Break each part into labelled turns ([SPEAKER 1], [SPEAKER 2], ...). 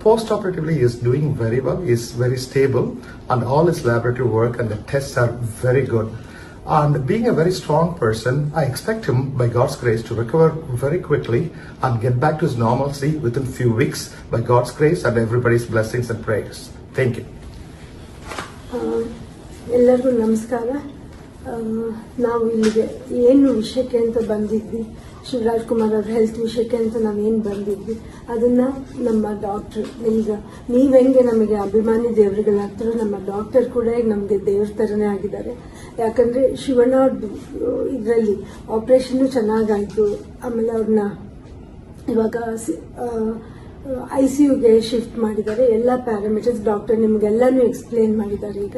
[SPEAKER 1] Post-operatively, he is doing very well. He is very stable, and all his laboratory work and the tests are very good. And being a very strong person, I expect him, by God's grace, to recover very quickly and get back to his normalcy within few weeks, by God's grace and everybody's blessings and prayers. Thank you.
[SPEAKER 2] ಆ, ಎಲ್ಲರಿಗೂ ನಮಸ್ಕಾರ ಆ, ನಾವು ಇಲ್ಲಿಗೆ ಏನು ವಿಷಯಕ್ಕೆ ಅಂತ ಬಂದಿದ್ವಿ, ಶಿವರಾಜ್ ಕುಮಾರ್ ಅವ್ರ ಹೆಲ್ತ್ ವಿಷಯಕ್ಕೆ ಅಂತ ನಾವೇನು ಬಂದಿದ್ವಿ, ಅದನ್ನ ನಮ್ಮ ಡಾಕ್ಟರ್ ಈಗ ನೀವು ಹೆಂಗೆ ನಮಗೆ ಅಭಿಮಾನಿ ದೇವರುಗಳಾಗ್ತಾರೋ ನಮ್ಮ ಡಾಕ್ಟರ್ ಕೂಡ ಈಗ ನಮಗೆ ದೇವ್ರ ಥರನೇ ಆಗಿದ್ದಾರೆ. ಯಾಕಂದ್ರೆ ಶಿವಣ್ಣ ಅವ್ರದ್ದು ಇದರಲ್ಲಿ ಆಪರೇಷನ್ ಚೆನ್ನಾಗಾಯಿತು, ಆಮೇಲೆ ಅವ್ರನ್ನ ಇವಾಗ ಐ ಸಿ ಯುಗೆ ಶಿಫ್ಟ್ ಮಾಡಿದ್ದಾರೆ, ಎಲ್ಲ ಪ್ಯಾರಾಮೀಟರ್ಸ್ ಡಾಕ್ಟರ್ ನಿಮ್ಗೆಲ್ಲಾನು ಎಕ್ಸ್ಪ್ಲೇನ್ ಮಾಡಿದ್ದಾರೆ ಈಗ.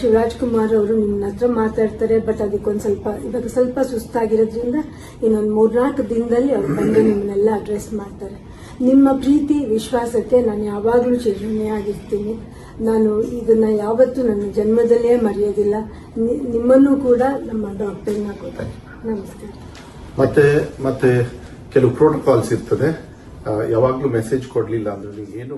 [SPEAKER 2] ಶಿವರಾಜ್ ಕುಮಾರ್ ಅವರು ನಿಮ್ಮ ಹತ್ರ ಮಾತಾಡ್ತಾರೆ ಬಟ್ ಅದಕ್ಕೊಂದು ಸ್ವಲ್ಪ, ಇವಾಗ ಸ್ವಲ್ಪ ಸುಸ್ತಾಗಿರೋದ್ರಿಂದ ಇನ್ನೊಂದು ಮೂರ್ನಾಲ್ಕು ದಿನದಲ್ಲಿ ಅವ್ರು ಬಂದು ನಿಮ್ಮನ್ನೆಲ್ಲ ಅಡ್ರೆಸ್ ಮಾಡ್ತಾರೆ. ನಿಮ್ಮ ಪ್ರೀತಿ, ವಿಶ್ವಾಸಕ್ಕೆ ನಾನು ಯಾವಾಗಲೂ ಚಿರಋಣಿಯಾಗಿರ್ತೀನಿ ನಾನು ಇದನ್ನ ಯಾವತ್ತೂ ನನ್ನ ಜನ್ಮದಲ್ಲೇ ಮರೆಯೋದಿಲ್ಲ. ನಿಮ್ಮನ್ನು ಕೂಡ ನಮ್ಮ ಡಾಕ್ಟರ್ನ ಕೂಡ ನಮಸ್ಕಾರ.
[SPEAKER 3] ಮತ್ತೆ ಮತ್ತೆ ಕೆಲವು ಪ್ರೋಟೋಕಾಲ್ಸ್ ಇರ್ತದೆ ಯಾವಾಗಲೂ ಮೆಸೇಜ್ ಕೊಡ್ಲಿಲ್ಲ ಅಂದ್ರೆ ಏನು